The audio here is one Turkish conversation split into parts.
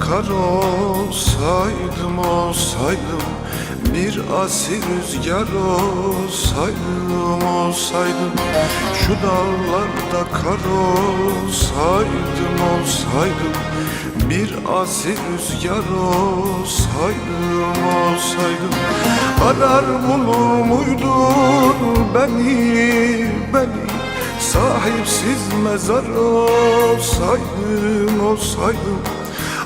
kar olsaydım olsaydım Bir asil rüzgar olsaydım olsaydım. Şu dağlarda kar olsaydım olsaydım Bir asil rüzgar olsaydım olsaydım. Arar bulur muydun beni beni? Sahipsiz mezar olsaydım olsaydım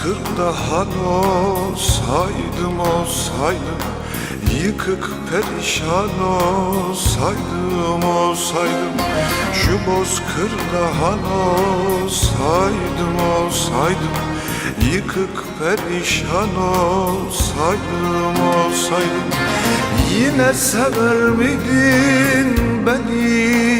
bozkırda han olsaydım olsaydım. Yıkık perişan olsaydım olsaydım. Şu bozkırda han olsaydım olsaydım. Yıkık perişan olsaydım olsaydım. Yine sever miydin beni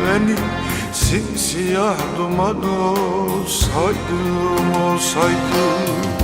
beni Simsiyah duman olsaydım olsaydım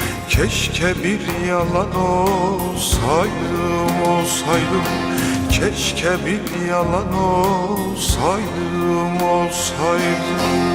Keşke bir yalan olsaydım olsaydım. Keşke bir yalan olsaydım olsaydım